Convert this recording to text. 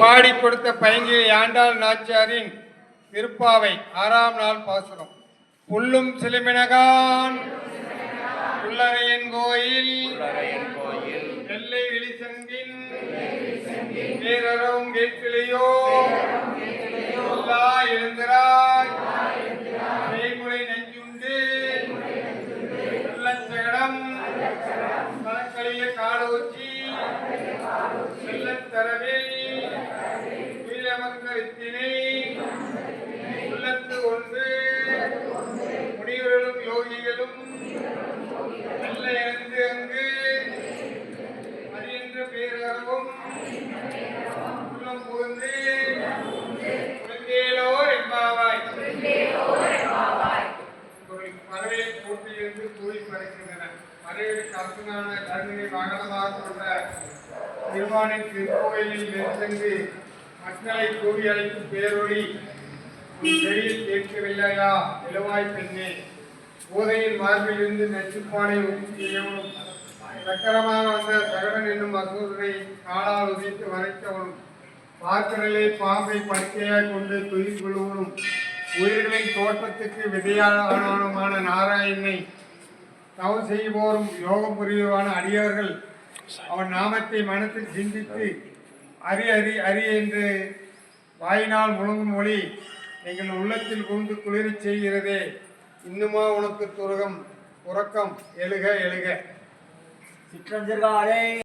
பாடி கொடுத்த பைங்கில் ஆண்டாள் நாச்சியாரின் திருப்பாவை ஆறாம் நாள் பாசுரம். புல்லும் சிலுமினகான் புல்லரையன் கோயில் நெல்லை வெளிச்சங்கின் வீரரும் கேட்கலையோ எல்லா எழுந்திராய் செய்முறை நெஞ்சுண்டு வெள்ளச்சகடம் கலக்கலிய வீரமங்கலத்தினை உள்ளத்து ஒன்று. முனிவர்களும் யோகிகளும். நல்ல இருந்து அங்கு. அரியன்று பேரவும் உள்ளம் புகுந்து. குழந்தையிலோ எம்பாவாய் பறவை போட்டியிலிருந்து கூறி பறக்கின்றன பறவைகளுக்கு அரசனான கருணை வாகனமாக கொண்ட திருவானின் திருக்கோயிலில் நெருங்கி மக்களை கூறி அழைக்கும் பேரொழி உன் கேட்கவில்லையா? இளவாய் பெண்ணே. போதையின் மார்பிலிருந்து நெச்சுப்பானை செய்யவனும் சக்கரமாக வந்த சகடன் என்னும் அசூரனை காலால் உதைத்து வரைத்தவனும் பார்க்கடலை பாம்பை படுக்கையாக கொண்டு துயில் கொள்வனும் உயிர்களின் தோட்டத்துக்கு விதையானவனுமான நாராயணனை தவம் செய்வோரும் யோகம் புரிவான அடியவர்கள் அவன் நாமத்தை மனத்தில் சிந்தித்து அரி அரி அரி என்று வாயினால் முழங்கும் மொழி நீங்கள் உள்ளத்தில் கொண்டு குளிரச் செய்கிறதே. இன்னுமா உனக்கு துரகம் உறக்கம் எழுக எழுக. சிற்றஞ்சர்களே